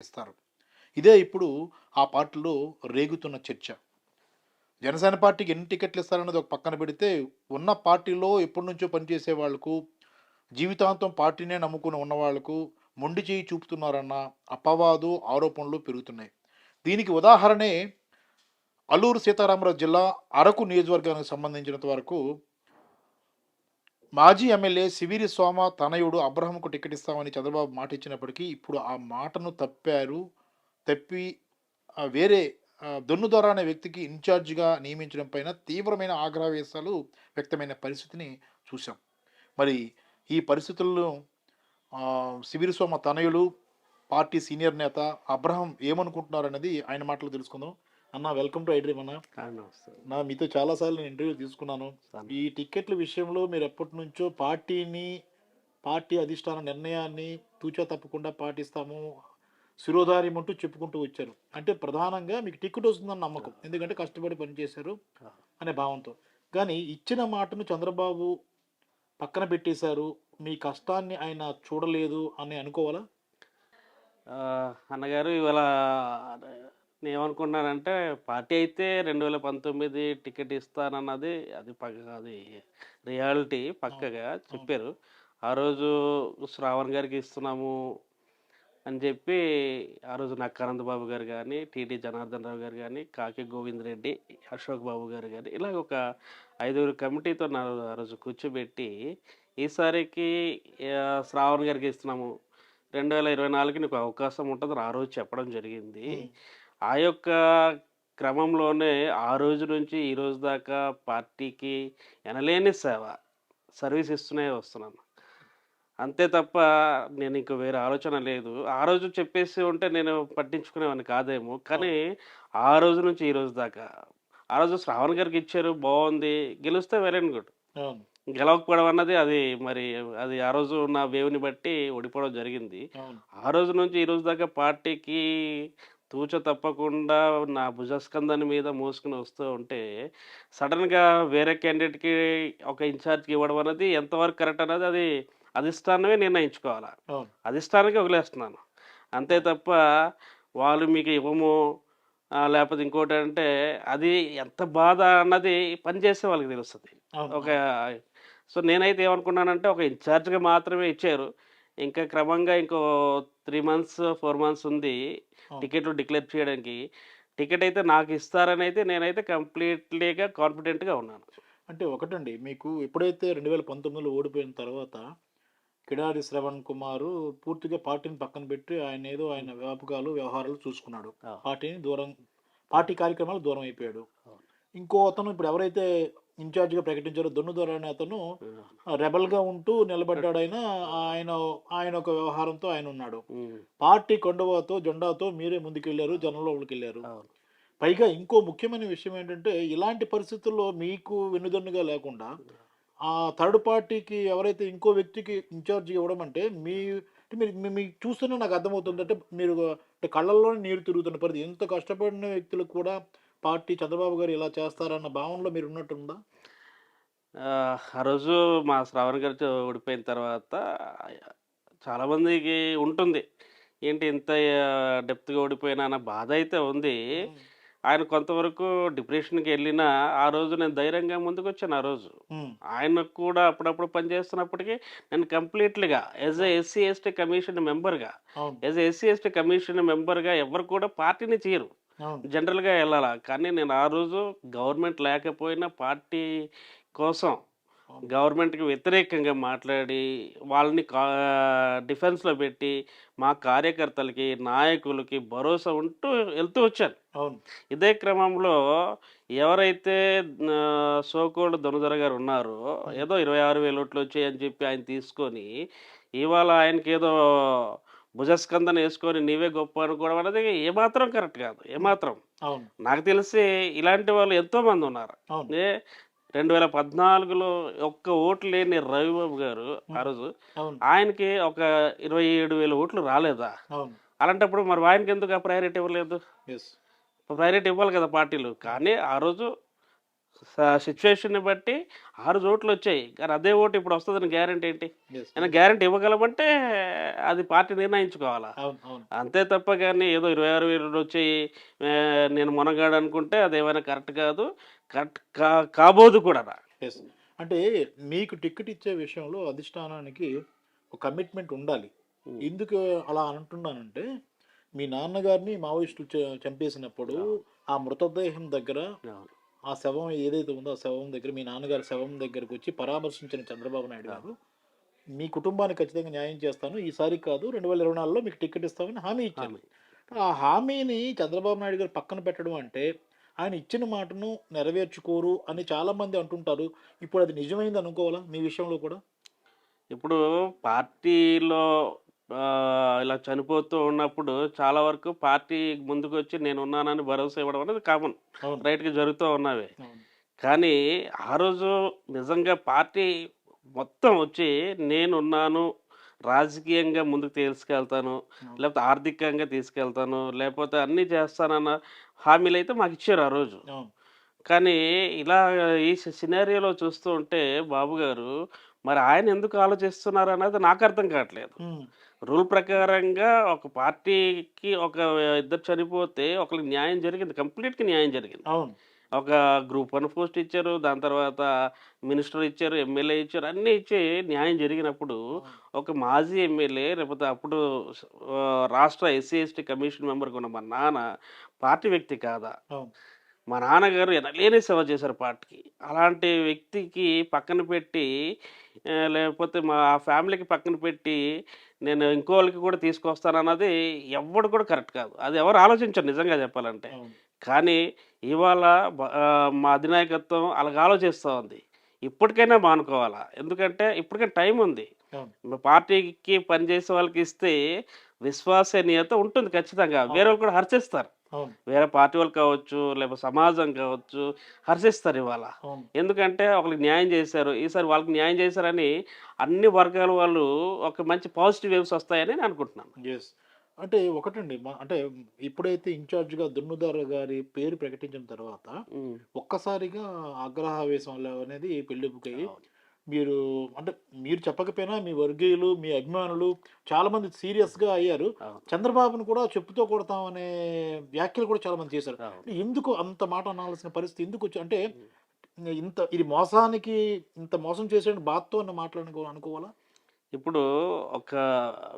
ఇస్తారు. ఇదే ఇప్పుడు ఆ పార్టీలో రేగుతున్న చర్చ. జనసేన పార్టీకి ఎన్ని టికెట్లు ఇస్తారన్నది ఒక పక్కన పెడితే ఉన్న పార్టీలో ఎప్పటి నుంచో పనిచేసే వాళ్ళకు జీవితాంతం పార్టీనే నమ్ముకుని ఉన్న వాళ్ళకు మొండి చేయి చూపుతున్నారన్న అపవాదు ఆరోపణలు పెరుగుతున్నాయి. దీనికి ఉదాహరణే అల్లూరు సీతారామరాజు జిల్లా అరకు నియోజకవర్గానికి సంబంధించినంత వరకు మాజీ ఎమ్మెల్యే సివిరి సోమ తనయుడు అబ్రహంకు టికెట్ ఇస్తామని చంద్రబాబు మాట ఇచ్చినప్పటికీ ఇప్పుడు ఆ మాటను తప్పారు తప్పి వేరే ఆ, దొన్నుదొర అనే వ్యక్తికి ఇన్ఛార్జిగా నియమించడం పైన తీవ్రమైన ఆగ్రహవేశాలు వ్యక్తమైన పరిస్థితిని చూశాం. మరి ఈ పరిస్థితుల్లో ఆ, సివిరి సోమ తనయులు పార్టీ సీనియర్ నేత అబ్రహం ఏమనుకుంటున్నారు అనేది ఆయన మాటలు తెలుసుకుందాం. అన్న వెల్కమ్ టు ఐడ్రీమ్ అన్న. నా మీతో చాలాసార్లు నేను ఇంటర్వ్యూ తీసుకున్నాను. ఈ టికెట్ల విషయంలో మీరు ఎప్పటి నుంచో పార్టీని పార్టీ అధిష్టాన నిర్ణయాన్ని తూచా తప్పకుండా పాటిస్తాము శిరోధార్యం అంటూ చెప్పుకుంటూ వచ్చారు. అంటే ప్రధానంగా మీకు టికెట్ వస్తుందని నమ్మకం. ఎందుకంటే కష్టపడి పనిచేశారు అనే భావంతో. కానీ ఇచ్చిన మాటను చంద్రబాబు పక్కన పెట్టేశారు. మీ కష్టాన్ని ఆయన చూడలేదు అని అనుకోవాలా? అన్నగారు ఇవాళ నేను పార్టీ అయితే రెండు వేల పంతొమ్మిది టికెట్ ఇస్తానన్నది అది పక్క అది రియాలిటీ పక్కగా చెప్పారు. ఆ రోజు శ్రావణ్ గారికి ఇస్తున్నాము అని చెప్పి ఆ రోజు నక్కానంద బాబు గారు కానీ టీటీ జనార్దన్ రావు గారు కానీ కాకి గోవింద్ రెడ్డి అశోక్ బాబు గారు కానీ ఇలాగ ఒక ఐదుగురు కమిటీతో నా ఆ రోజు కూర్చోబెట్టి ఈసారికి శ్రావణ్ గారికి ఇస్తున్నాము. రెండు వేల ఇరవై నాలుగుకి నీకు అవకాశం ఉంటుందని ఆ రోజు చెప్పడం జరిగింది. ఆ యొక్క క్రమంలోనే ఆ రోజు నుంచి ఈ రోజు దాకా పార్టీకి ఎనలేని సేవ సర్వీస్ ఇస్తూనే వస్తున్నాను. అంతే తప్ప నేను ఇంక వేరే ఆలోచన లేదు. ఆ రోజు చెప్పేసి ఉంటే నేను పట్టించుకునేవాడిని కాదేమో కానీ ఆ రోజు నుంచి ఈ రోజు దాకా. ఆ రోజు శ్రావణ్ గారికి ఇచ్చారు బాగుంది గెలిస్తే వెరీ గుడ్. గెలవకపోవడం అన్నది అది మరి అది ఆ రోజు ఉన్న వేవ్ని బట్టి ఓడిపోవడం జరిగింది. ఆ రోజు నుంచి ఈ రోజు దాకా పార్టీకి తూచ తప్పకుండా నా భుజస్కంధాన్ని మీద మోసుకుని వస్తూ ఉంటే సడన్గా వేరే క్యాండిడేట్కి ఒక ఇన్ఛార్జ్కి ఇవ్వడం అనేది ఎంతవరకు కరెక్ట్ అనేది అది అధిష్టానమే నిర్ణయించుకోవాలి. అవును. అధిష్టానానికి వదిలేస్తున్నాను. అంతే తప్ప వాళ్ళు మీకు ఇవ్వము లేకపోతే ఇంకోటి అంటే అది ఎంత బాధ అన్నది పనిచేసే వాళ్ళకి తెలుస్తుంది. ఒక సో నేనైతే ఏమనుకున్నానంటే ఒక ఇన్ఛార్జ్గా మాత్రమే ఇచ్చారు. ఇంకా క్రమంగా ఇంకో త్రీ మంత్స్ ఫోర్ మంత్స్ ఉంది. టికెట్లు డిక్లేర్ చేయడానికి టికెట్ అయితే నాకు ఇస్తారని అయితే నేనైతే కంప్లీట్లీగా కాన్ఫిడెంట్గా ఉన్నాను అంటే ఒకటండి మీకు ఎప్పుడైతే రెండు వేల పంతొమ్మిదిలో ఓడిపోయిన తర్వాత కిడారి శ్రవణ్ కుమార్ పూర్తిగా పార్టీని పక్కన పెట్టి ఆయన ఏదో ఆయన వ్యాపకాలు వ్యవహారాలు చూసుకున్నాడు. పార్టీని దూరం పార్టీ కార్యక్రమాలు దూరం అయిపోయాడు. ఇంకో అతను ఇప్పుడు ఎవరైతే ఇన్ఛార్జిగా ప్రకటించారో. దొన్నుదొర అనే అతను రెబల్గా ఉంటూ నిలబడ్డాడు ఆయన ఆయన ఆయన ఒక వ్యవహారంతో ఆయన ఉన్నాడు. పార్టీ కొండవతో జెండాతో మీరే ముందుకెళ్ళారు జనంలోకి వెళ్ళారు పైగా ఇంకో ముఖ్యమైన విషయం ఏంటంటే ఇలాంటి పరిస్థితుల్లో మీకు వెన్నుదన్నుగా లేకుండా ఆ థర్డ్ పార్టీకి ఎవరైతే ఇంకో వ్యక్తికి ఇన్ఛార్జ్ ఇవ్వడం అంటే మీ మీరు మీకు చూస్తేనే నాకు అర్థమవుతుంది అంటే మీరు అంటే కళ్ళల్లోనే నీరు తిరుగుతున్న పరిస్థితి. ఎంత కష్టపడిన వ్యక్తులకు కూడా పార్టీ చంద్రబాబు గారు ఇలా చేస్తారన్న భావనలో మీరు ఉన్నట్టుందా ఆ, రోజు మా శ్రావణ్ గారితో ఓడిపోయిన తర్వాత చాలామందికి ఉంటుంది. ఏంటి ఇంత డెప్త్గా ఓడిపోయినా అన్న బాధ అయితే ఉంది. ఆయన కొంతవరకు డిప్రెషన్కి వెళ్ళినా ఆ రోజు నేను ధైర్యంగా ముందుకు వచ్చాను ఆ రోజు. ఉమ్, ఆయనకు కూడా అప్పుడప్పుడు పనిచేస్తున్నప్పటికీ నేను కంప్లీట్లీగా as a SC ST commission మెంబర్గా as a SC ST commission మెంబర్గా ఎవరు కూడా పార్టీని చేయరు. జనరల్గా వెళ్ళాలా. కానీ నేను ఆ రోజు గవర్నమెంట్ లేకపోయినా పార్టీ కోసం గవర్నమెంట్కి వ్యతిరేకంగా మాట్లాడి వాళ్ళని కా డిఫెన్స్లో పెట్టి మా కార్యకర్తలకి నాయకులకి భరోసా ఉంటూ వెళ్తూ వచ్చాను. అవును. ఇదే క్రమంలో ఎవరైతే సోకోల్డ్ దొనదొర గారు ఉన్నారో ఏదో ఇరవై ఆరు వేల ఓట్లు వచ్చాయని చెప్పి ఆయన తీసుకొని ఇవాళ ఆయనకి ఏదో భుజస్కందన వేసుకొని నీవే గొప్ప అనుకోవడం అనేది ఏమాత్రం కరెక్ట్ కాదు. ఏమాత్రం. నాకు తెలిసి ఇలాంటి వాళ్ళు ఎంతో మంది ఉన్నారు రెండు వేల పద్నాలుగులో ఒక్క ఓట్లు లేని రవిబాబు గారు ఆ రోజు ఆయనకి ఒక ఇరవై ఏడు వేల ఓట్లు రాలేదా? అలాంటప్పుడు మరి ఆయనకి ఎందుకు ఆ ప్రయారిటీ ఇవ్వలేదు? ప్రయారిటీ ఇవ్వాలి కదా పార్టీలు. కానీ ఆ రోజు సిచ్యువేషన్ని బట్టి ఆరు ఓట్లు వచ్చాయి. కానీ అదే ఓటు ఇప్పుడు వస్తుందని గ్యారంటీ ఏంటి. అయినా గ్యారంటీ ఇవ్వగలమంటే అది పార్టీ నిర్ణయించుకోవాలా? అవును అవును. అంతే తప్ప కానీ ఏదో ఇరవై ఆరు వేలు వచ్చి ఆ, నేను మునగాడు అనుకుంటే అది ఏమైనా కరెక్ట్ కాదు. కరెక్ట్ కా కాబోదు కూడా ఎస్ అంటే మీకు టికెట్ ఇచ్చే విషయంలో అధిష్టానానికి ఒక కమిట్మెంట్ ఉండాలి. ఎందుకు అలా అంటున్నానంటే మీ నాన్నగారిని మావోయిస్టులు చంపేసినప్పుడు ఆ. మృతదేహం దగ్గర ఆ శవం ఏదైతే ఉందో ఆ శవం దగ్గర మీ నాన్నగారి శవం దగ్గరకు వచ్చి పరామర్శించిన చంద్రబాబు నాయుడు గారు మీ కుటుంబానికి ఖచ్చితంగా న్యాయం చేస్తాను. ఈసారి కాదు రెండు వేల ఇరవై నాలుగులో మీకు టికెట్ ఇస్తామని హామీ ఇచ్చారు. ఆ హామీని చంద్రబాబు నాయుడు గారు పక్కన పెట్టడం అంటే ఆయన ఇచ్చిన మాటను నెరవేర్చుకోరు అని చాలా మంది అంటుంటారు. ఇప్పుడు అది నిజమైంది అనుకోవాలా మీ విషయంలో కూడా? ఇప్పుడు పార్టీలో ఇలా చనిపోతూ ఉన్నప్పుడు చాలా వరకు పార్టీ ముందుకు వచ్చి నేను ఉన్నానని భరోసా ఇవ్వడం అనేది కామన్ రైట్గా జరుగుతూ ఉన్నవి. కానీ ఆ రోజు నిజంగా పార్టీ మొత్తం వచ్చి నేనున్నాను రాజకీయంగా ముందుకు తీసుకెళ్తాను లేకపోతే ఆర్థికంగా తీసుకెళ్తాను లేకపోతే అన్నీ చేస్తానన్న హామీలు అయితే మాకు ఇచ్చారు ఆ రోజు. కానీ ఇలా ఈ సినారియోలో చూస్తూ ఉంటే బాబు గారు మరి ఆయన ఎందుకు ఆలోచిస్తున్నారు అన్నది నాకు అర్థం కావట్లేదు. రూల్ ప్రకారంగా ఒక పార్టీకి ఒక ఇద్దరు చనిపోతే ఒకరికి న్యాయం జరిగింది కంప్లీట్గా న్యాయం జరిగింది. అవును. ఒక గ్రూప్ వన్ పోస్ట్ ఇచ్చారు దాని తర్వాత మినిస్టర్ ఇచ్చారు ఎమ్మెల్యే ఇచ్చారు అన్నీ ఇచ్చి న్యాయం జరిగినప్పుడు ఒక మాజీ ఎమ్మెల్యే లేకపోతే అప్పుడు రాష్ట్ర ఎస్సీ ఎస్టీ కమిషన్ మెంబర్గా ఉన్న మా నాన్న పార్టీ వ్యక్తి కాదా? మా నాన్నగారు ఎనలేని సేవ చేశారు పార్టీకి అలాంటి వ్యక్తికి పక్కన పెట్టి లేకపోతే మా ఫ్యామిలీకి పక్కన పెట్టి నేను ఇంకో వాళ్ళకి కూడా తీసుకొస్తానన్నది ఎవడు కూడా కరెక్ట్ కాదు. అది ఎవరు ఆలోచించరు నిజంగా చెప్పాలంటే. కానీ ఇవాళ మా అధినాయకత్వం అలాగ ఆలోచిస్తూ ఉంది. ఇప్పటికైనా మానుకోవాలా? ఎందుకంటే ఇప్పటికైనా టైం ఉంది. పార్టీకి పనిచేసే వాళ్ళకి ఇస్తే విశ్వసనీయత ఉంటుంది ఖచ్చితంగా. వేరే వాళ్ళు కూడా హర్షిస్తారు. అవును వేరే పార్టీ వాళ్ళు కావచ్చు లేకపోతే సమాజం కావచ్చు హర్షిస్తారు ఇవాళ. ఎందుకంటే ఒకరికి న్యాయం చేశారు ఈసారి వాళ్ళకి న్యాయం చేశారని అన్ని వర్గాల వాళ్ళు ఒక మంచి పాజిటివ్ వేవ్స్ వస్తాయని నేను అనుకుంటున్నాను. అంటే ఒకటండి అంటే ఇప్పుడైతే ఇన్ఛార్జ్గా దున్నుదార గారి పేరు ప్రకటించిన తర్వాత. ఒక్కసారిగా ఆగ్రహావేశం అనేది పెళ్ళిపుకయ్యి మీరు అంటే మీరు చెప్పకపోయినా మీ వర్గీయులు మీ అభిమానులు చాలా మంది సీరియస్గా అయ్యారు. చంద్రబాబును కూడా చెప్పుతో కొడతామనే వ్యాఖ్యలు కూడా చాలా మంది చేశారు. ఎందుకు అంత మాట అనాల్సిన పరిస్థితి ఎందుకు వచ్చి అంటే ఇంత ఇది మోసానికి ఇంత మోసం చేసే బాధతో అన్న మాట్లాడుకో అనుకోవాలా? ఇప్పుడు ఒక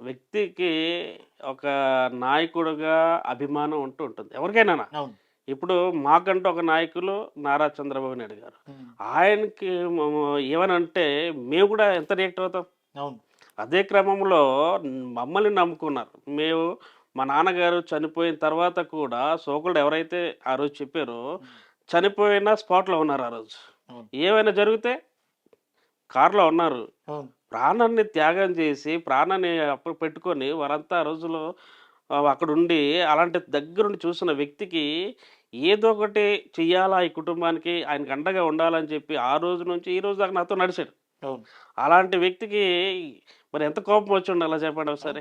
వ్యక్తికి ఒక నాయకుడుగా అభిమానం ఉంటూ ఉంటుంది. ఎవరికైనా అవును. ఇప్పుడు మాకంటూ ఒక నాయకులు నారా చంద్రబాబు నాయుడు గారు. ఆయనకి ఏమనంటే మేము కూడా ఎంత రియాక్ట్ అవుతాం? అవును. అదే క్రమంలో మమ్మల్ని నమ్ముకున్నారు. మేము మా నాన్నగారు చనిపోయిన తర్వాత కూడా సోకులు ఎవరైతే ఆ రోజు చెప్పారో చనిపోయిన స్పాట్లో ఉన్నారు ఆ రోజు. ఏమైనా జరిగితే కారులో ఉన్నారు. ప్రాణాన్ని త్యాగం చేసి ప్రాణాన్ని అప్పుడు పెట్టుకొని వారంతా ఆ రోజులో ఆ, అక్కడ ఉండి అలాంటి దగ్గరుండి చూసిన వ్యక్తికి ఏదో ఒకటి చెయ్యాలా ఈ కుటుంబానికి ఆయనకి అండగా ఉండాలని చెప్పి ఆ రోజు నుంచి ఈ రోజు దాకా నాతో నడిచాడు. అలాంటి వ్యక్తికి మరి ఎంత కోపం వచ్చి ఉండాలి? చెప్పండి ఒకసారి.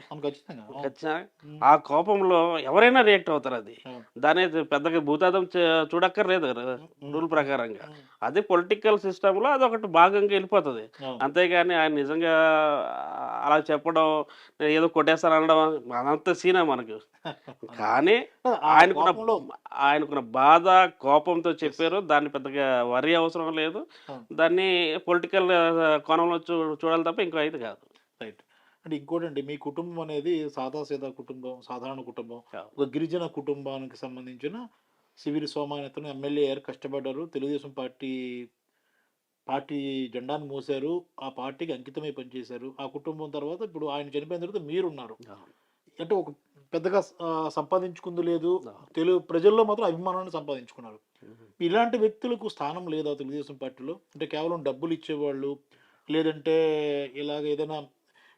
ఆ కోపంలో ఎవరైనా రియాక్ట్ అవుతారు అది. దాని పెద్దగా భూతాదం చూడక్కర్లేదు రూల్ ప్రకారంగా. అదే పొలిటికల్ సిస్టంలో అది ఒకటి భాగంగా వెళ్ళిపోతుంది. అంతేగాని ఆయన నిజంగా అలా చెప్పడం ఏదో కొట్టేస్తాను అనడం అదంత సీనా మనకు. కానీ ఆయనకున్న ఆయనకున్న బాధ కోపంతో చెప్పారు. దాన్ని పెద్దగా వరి అవసరం లేదు. దాన్ని పొలిటికల్ కోణంలో చూ చూడాలి తప్ప ఇంకో అయితే కాదు. రైట్ అంటే ఇంకోటండి మీ కుటుంబం అనేది సాదాసీదా కుటుంబం సాధారణ కుటుంబం. ఒక గిరిజన కుటుంబానికి సంబంధించిన సివిల్ సోమానతను ఎమ్మెల్యే అయ్యారు కష్టపడ్డారు. తెలుగుదేశం పార్టీ పార్టీ జెండాను మోసారు ఆ పార్టీకి అంకితమై పనిచేశారు. ఆ కుటుంబం తర్వాత ఇప్పుడు ఆయన చనిపోయిన తర్వాత మీరున్నారు. అంటే ఒక పెద్దగా సంపాదించుకుంది లేదు. తెలుగు ప్రజల్లో మాత్రం అభిమానాన్ని సంపాదించుకున్నారు. ఇలాంటి వ్యక్తులకు స్థానం లేదా తెలుగుదేశం పార్టీలో? అంటే కేవలం డబ్బులు ఇచ్చేవాళ్ళు లేదంటే ఇలాగ ఏదైనా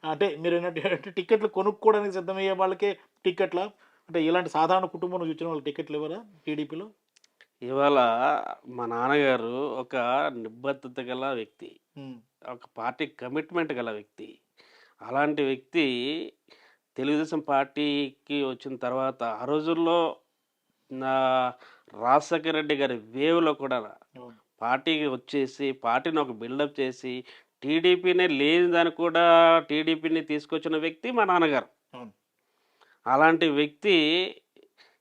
అంటే మీరు ఏంటంటే టికెట్లు కొనుక్కోవడానికి సిద్ధమయ్యే వాళ్ళకే టికెట్ల? అంటే ఇలాంటి సాధారణ కుటుంబం నుంచి వచ్చిన వాళ్ళకి టికెట్లు ఇవ్వరా టీడీపీలో? ఇవాళ మా నాన్నగారు ఒక నిబద్ధత గల వ్యక్తి ఒక పార్టీ కమిట్మెంట్ గల వ్యక్తి. అలాంటి వ్యక్తి తెలుగుదేశం పార్టీకి వచ్చిన తర్వాత ఆ రోజుల్లో నా రాజశేఖర రెడ్డి గారి వేవ్లో కూడా పార్టీకి వచ్చేసి పార్టీని ఒక బిల్డప్ చేసి టీడీపీనే లేని దాన్ని కూడా టీడీపీని తీసుకొచ్చిన వ్యక్తి మా నాన్నగారు. అలాంటి వ్యక్తి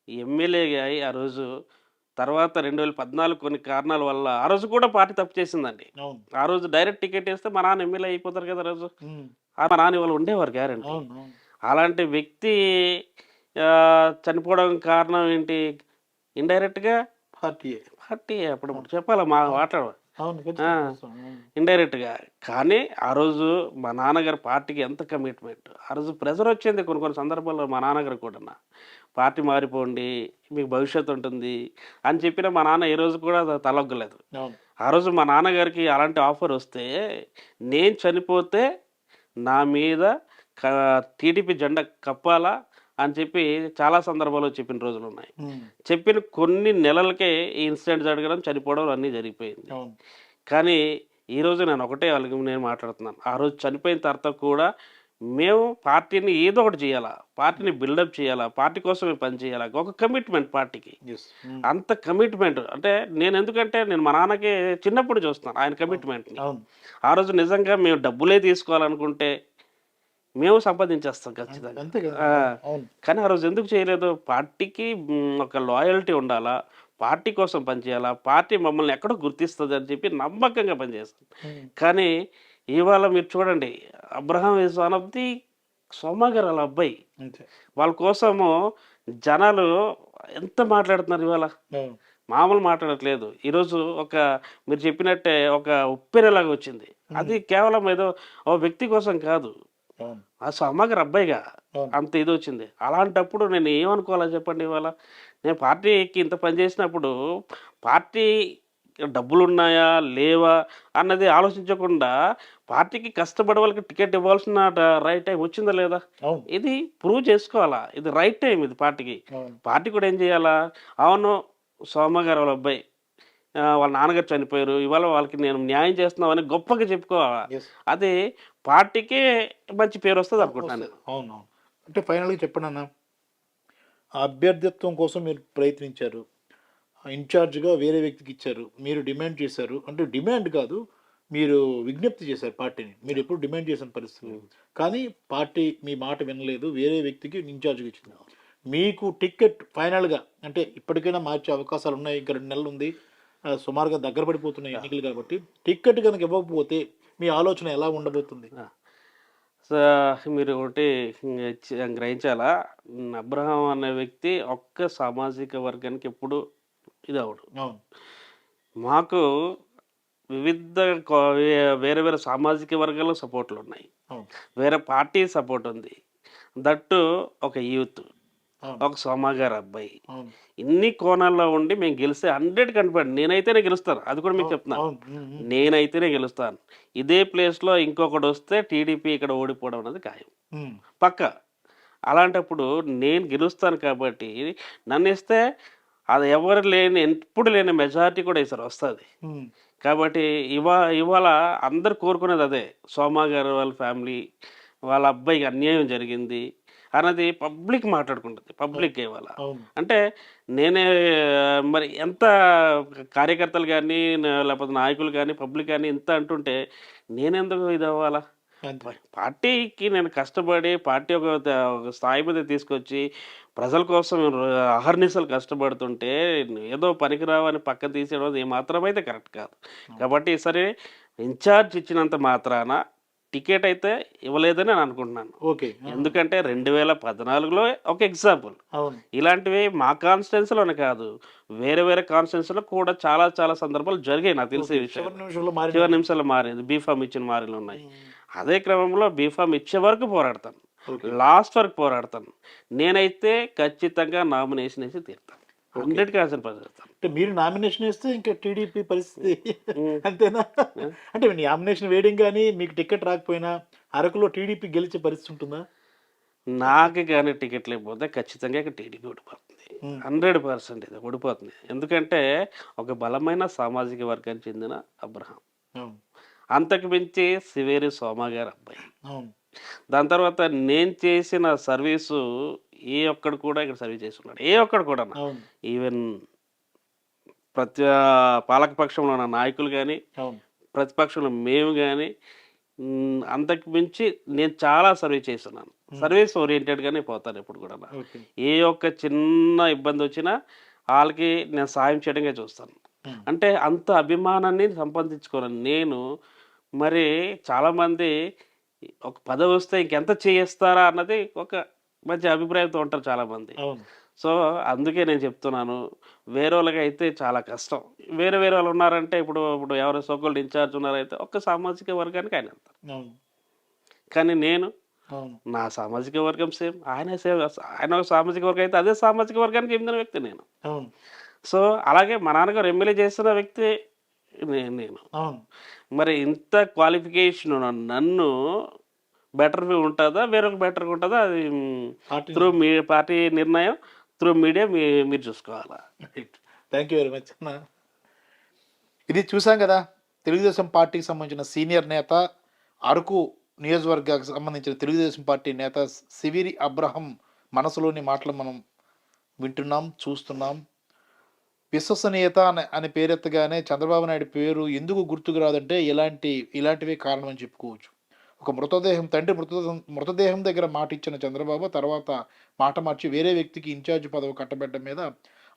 ఎమ్మెల్యేగా అయి ఆ రోజు తర్వాత రెండు వేల పద్నాలుగు కొన్ని కారణాల వల్ల ఆ రోజు కూడా పార్టీ తప్పు చేసిందండి. ఆ రోజు డైరెక్ట్ టికెట్ వేస్తే మా నాన్న ఎమ్మెల్యే అయిపోతారు కదా రోజు. మా నాన్న ఇవాళ ఉండేవారు గ్యారంటీ. అలాంటి వ్యక్తి చనిపోవడం కారణం ఏంటి? ఇండైరెక్ట్గా పార్టీ పార్టీ అప్పుడు చెప్పాలా మా మాట్లాడ ఇండైరెక్ట్గా. కానీ ఆ రోజు మా నాన్నగారు పార్టీకి ఎంత కమిట్మెంట్. ఆ రోజు ప్రెజర్ వచ్చింది కొన్ని కొన్ని సందర్భాల్లో మా నాన్నగారు కూడా పార్టీ మారిపోండి మీకు భవిష్యత్తు ఉంటుంది అని చెప్పిన మా నాన్న ఏ రోజు కూడా తలొగ్గలేదు. ఆ రోజు మా నాన్నగారికి అలాంటి ఆఫర్ వస్తే నేను చనిపోతే నా మీద టీడీపీ జెండా కప్పాలా? అని చెప్పి చాలా సందర్భాల్లో చెప్పిన రోజులు ఉన్నాయి. చెప్పిన కొన్ని నెలలకే ఈ ఇన్సిడెంట్ జరగడం చనిపోవడం అన్నీ జరిగిపోయింది. కానీ ఈరోజు నేను ఒకటే వాళ్ళకి నేను మాట్లాడుతున్నాను. ఆ రోజు చనిపోయిన తర్వాత కూడా మేము పార్టీని ఏదో ఒకటి చేయాలా పార్టీని బిల్డప్ చేయాలా పార్టీ కోసమే పని చేయాలా ఒక కమిట్మెంట్ పార్టీకి. అంత కమిట్మెంట్. అంటే నేను ఎందుకంటే నేను మా నాన్నకి చిన్నప్పుడు చూస్తాను ఆయన కమిట్మెంట్ని. ఆ రోజు నిజంగా మేము డబ్బులే తీసుకోవాలనుకుంటే మేము సంపాదించేస్తాం ఖచ్చితంగా. కానీ ఆ రోజు ఎందుకు చేయలేదు? పార్టీకి ఒక లాయల్టీ ఉండాలా? పార్టీ కోసం పనిచేయాలా? పార్టీ మమ్మల్ని ఎక్కడో గుర్తిస్తుంది అని చెప్పి నమ్మకంగా పనిచేస్తాం. కానీ ఇవాళ మీరు చూడండి Abraham is one of the సోమగారు వాళ్ళ అబ్బాయి వాళ్ళ కోసము జనాలు ఎంత మాట్లాడుతున్నారు ఇవాళ? మామూలు మాట్లాడట్లేదు. ఈరోజు ఒక మీరు చెప్పినట్టే ఒక ఉప్పెనలాగా వచ్చింది. అది కేవలం ఏదో ఓ వ్యక్తి కోసం కాదు. ఆ సమ్మగారు అబ్బాయిగా. అంత ఇది వచ్చింది. అలాంటప్పుడు నేను ఏమనుకోవాలా చెప్పండి ఇవాళ? నేను పార్టీకి ఇంత పని చేసినప్పుడు పార్టీ డబ్బులు ఉన్నాయా లేవా? అన్నది ఆలోచించకుండా పార్టీకి కష్టపడే వాళ్ళకి టికెట్ ఇవ్వాల్సిన రైట్ టైం వచ్చిందా లేదా? ఇది ప్రూవ్ చేసుకోవాలా? ఇది రైట్ టైం ఇది పార్టీకి. పార్టీ కూడా ఏం చేయాలా? అవును సోమ గారు వాళ్ళ అబ్బాయి వాళ్ళ నాన్నగారు చనిపోయారు. ఇవాళ వాళ్ళకి నేను న్యాయం చేస్తున్నామని గొప్పగా చెప్పుకోవాలా అది పార్టీకే మంచి పేరు వస్తుంది అనుకుంటున్నాను. నేను. అవును అవును అంటే ఫైనల్గా చెప్పండి అన్న. అభ్యర్థిత్వం కోసం మీరు ప్రయత్నించారు. ఇన్ఛార్జ్గా వేరే వ్యక్తికి ఇచ్చారు. మీరు డిమాండ్ చేశారు. అంటే డిమాండ్ కాదు మీరు విజ్ఞప్తి చేశారు పార్టీని. మీరు ఎప్పుడు డిమాండ్ చేసిన పరిస్థితి కానీ పార్టీ మీ మాట వినలేదు వేరే వ్యక్తికి ఇన్ఛార్జ్గా ఇచ్చింది. మీకు టికెట్ ఫైనల్గా అంటే ఇప్పటికైనా మార్చే అవకాశాలు ఉన్నాయి ఇంకా రెండు నెలలు ఉంది సుమారుగా దగ్గర పడిపోతున్నాయి ఎన్నికలు కాబట్టి టికెట్ కనుక ఇవ్వకపోతే మీ ఆలోచన ఎలా ఉండబోతుంది? సో మీరు ఒకటి గ్రహించాలా? అబ్రహాం అనే వ్యక్తి ఒక్క సామాజిక వర్గానికి ఎప్పుడు ఇది అవడు మాకు వివిధ వేరే వేరే సామాజిక వర్గాల సపోర్ట్లు ఉన్నాయి వేరే పార్టీ సపోర్ట్ ఉంది. దట్టు ఒక యూత్. ఒక సోమాగారు అబ్బాయి. ఇన్ని కోణాల్లో ఉండి మేము గెలిస్తే హండ్రెడ్ కనిపడి. నేనైతేనే గెలుస్తాను. అది కూడా మీకు చెప్తున్నాను ఉమ్. నేనైతేనే గెలుస్తాను. ఇదే ప్లేస్లో ఇంకొకటి వస్తే టీడీపీ ఇక్కడ ఓడిపోవడం అనేది ఖాయం. పక్క. అలాంటప్పుడు నేను గెలుస్తాను కాబట్టి నన్ను ఇస్తే అది ఎవరు లేని ఎప్పుడు లేని మెజారిటీ కూడా ఈసారి వస్తుంది. కాబట్టి ఇవా ఇవాళ అందరు కోరుకునేది అదే. సోమా గారు వాళ్ళ ఫ్యామిలీ వాళ్ళ అబ్బాయికి అన్యాయం జరిగింది. అన్నది పబ్లిక్ మాట్లాడుకుంటుంది పబ్లిక్ ఇవాళ. అంటే నేనే మరి ఎంత కార్యకర్తలు కానీ లేకపోతే నాయకులు కానీ పబ్లిక్ కానీ ఇంత అంటుంటే నేనెందుకు ఇది అవ్వాలా? పార్టీకి నేను కష్టపడి పార్టీ ఒక స్థాయి మీద తీసుకొచ్చి ప్రజల కోసం అహర్నిశలు కష్టపడుతుంటే ఏదో పనికిరావని పక్క తీసేయడం ఏ మాత్రం అయితే కరెక్ట్ కాదు. కాబట్టి సరే ఇన్ఛార్జ్ ఇచ్చినంత మాత్రాన టికెట్ అయితే ఇవ్వలేదని నేను అనుకుంటున్నాను. ఓకే. ఎందుకంటే రెండు వేల పద్నాలుగులో ఒక ఎగ్జాంపుల్. ఇలాంటివి మా కాన్స్టిట్యున్సీలోనే కాదు వేరే వేరే కాన్స్టిట్యున్సీలో కూడా చాలా చాలా సందర్భాలు జరిగాయి. నాకు తెలిసే విషయం. చివరి నిమిషంలో మారింది. బీఫామ్ ఇచ్చిన మారిలు ఉన్నాయి. అదే క్రమంలో బీఫామ్ ఇచ్చే వరకు పోరాడతాను. లాస్ట్ వరకు పోరాడతాను. నేనైతే ఖచ్చితంగా నామినేషన్ వేసి తీరుతాను. హండ్రెడ్ పర్సెంట్ అంటే మీరు నామినేషన్ వేస్తే ఇంకా టీడీపీ పరిస్థితి. అంతేనా? అంటే మీ నామినేషన్ వేయడం కానీ మీకు టికెట్ రాకపోయినా అరకులో టీడీపీ గెలిచే పరిస్థితి ఉంటుందా? నాకు కానీ టికెట్ లేకపోతే ఖచ్చితంగా ఇక్కడ టీడీపీ ఓడిపోతుంది. హండ్రెడ్ పర్సెంట్ ఇది ఓడిపోతుంది. ఎందుకంటే ఒక బలమైన సామాజిక వర్గానికి చెందిన అబ్రహాం. అంతకు మించి సివేరి సోమ గారు అబ్బాయి. దాని తర్వాత నేను చేసిన సర్వీసు ఏ ఒక్కడు కూడా ఇక్కడ సర్వీస్ చేస్తున్నాడు. ఏ ఒక్కడు కూడా ఈవెన్ ప్రతి పాలకపక్షంలో ఉన్న నాయకులు కానీ ప్రతిపక్షంలో మేము కానీ అంతకు మించి నేను చాలా సర్వీస్ చేస్తున్నాను. సర్వీస్ ఓరియంటెడ్గానే పోతాను ఇప్పుడు కూడా ఏ ఒక్క చిన్న ఇబ్బంది వచ్చినా వాళ్ళకి నేను సాయం చేయడంగా చూస్తాను. అంటే అంత అభిమానాన్ని సంపాదించుకోను నేను మరి చాలామంది ఒక పదవి వస్తే ఇంకెంత చేస్తారా అన్నది ఒక మంచి అభిప్రాయంతో ఉంటారు చాలామంది. అవును. సో అందుకే నేను చెప్తున్నాను వేరే వాళ్ళకి అయితే చాలా కష్టం. వేరే వేరే వాళ్ళు ఉన్నారంటే ఇప్పుడు ఇప్పుడు ఎవరు సోకల్డ్ ఇన్ఛార్జ్ ఉన్నారైతే ఒక్క సామాజిక వర్గానికి ఆయన వెళ్తారు అవును. కానీ నేను నా సామాజిక వర్గం సేమ్ ఆయన సేమ్ ఆయన ఒక సామాజిక వర్గం అయితే అదే సామాజిక వర్గానికి చెందిన వ్యక్తి నేను. సో అలాగే మా నాన్నగారు ఎమ్మెల్యే చేస్తున్న వ్యక్తి నేను. మరి ఇంత క్వాలిఫికేషన్ నన్ను బెటర్ ఉంటుందా? వేరొక బెటర్ ఉంటుందా? అది త్రూ మీ పార్టీ నిర్ణయం త్రూ మీడియా మీ మీరు చూసుకోవాలా? థ్యాంక్ యూ వెరీ మచ్ అన్న. ఇది చూసాం కదా తెలుగుదేశం పార్టీకి సంబంధించిన సీనియర్ నేత అరకు నియోజకవర్గానికి సంబంధించిన తెలుగుదేశం పార్టీ నేత సివిరి అబ్రహం మనసులోని మాటలు మనం వింటున్నాం చూస్తున్నాం. విశ్వసనీయత అనే అనే పేరెత్తగానే చంద్రబాబు నాయుడు పేరు ఎందుకు గుర్తుకు రాదంటే ఇలాంటి ఇలాంటివే కారణం అని చెప్పుకోవచ్చు. ఒక మృతదేహం తండ్రి మృతదేహం మృతదేహం దగ్గర మాట ఇచ్చిన చంద్రబాబు తర్వాత మాట మార్చి వేరే వ్యక్తికి ఇన్ఛార్జ్ పదవి కట్టబెట్టడం మీద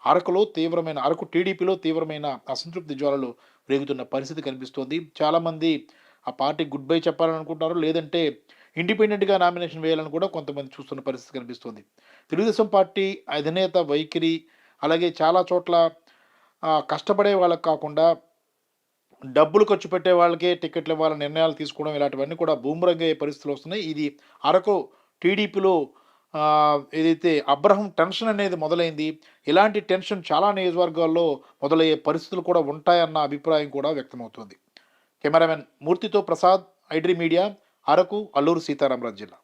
అరకులో తీవ్రమైన అరకు టీడీపీలో తీవ్రమైన అసంతృప్తి జ్వాలలు రేగుతున్న పరిస్థితి కనిపిస్తోంది. చాలామంది ఆ పార్టీ గుడ్ బై చెప్పాలనుకుంటున్నారు లేదంటే ఇండిపెండెంట్గా నామినేషన్ వేయాలని కూడా కొంతమంది చూస్తున్న పరిస్థితి కనిపిస్తోంది. తెలుగుదేశం పార్టీ అధినేత వైఖరి అలాగే చాలా చోట్ల కష్టపడే వాళ్ళకి కాకుండా డబ్బులు ఖర్చు పెట్టే వాళ్ళకే టికెట్లు ఇవ్వాలని నిర్ణయాలు తీసుకోవడం ఇలాంటివన్నీ కూడా బూమరంగ్ అయ్యే పరిస్థితులు వస్తున్నాయి. ఇది అరకు టీడీపీలో ఏదైతే అబ్రహం టెన్షన్ అనేది మొదలైంది ఇలాంటి టెన్షన్ చాలా నియోజకవర్గాల్లో మొదలయ్యే పరిస్థితులు కూడా ఉంటాయన్న అభిప్రాయం కూడా వ్యక్తమవుతుంది. కెమెరామెన్ మూర్తితో ప్రసాద్ ఐడ్రీ మీడియా అరకు అల్లూరు సీతారామరాజు జిల్లా.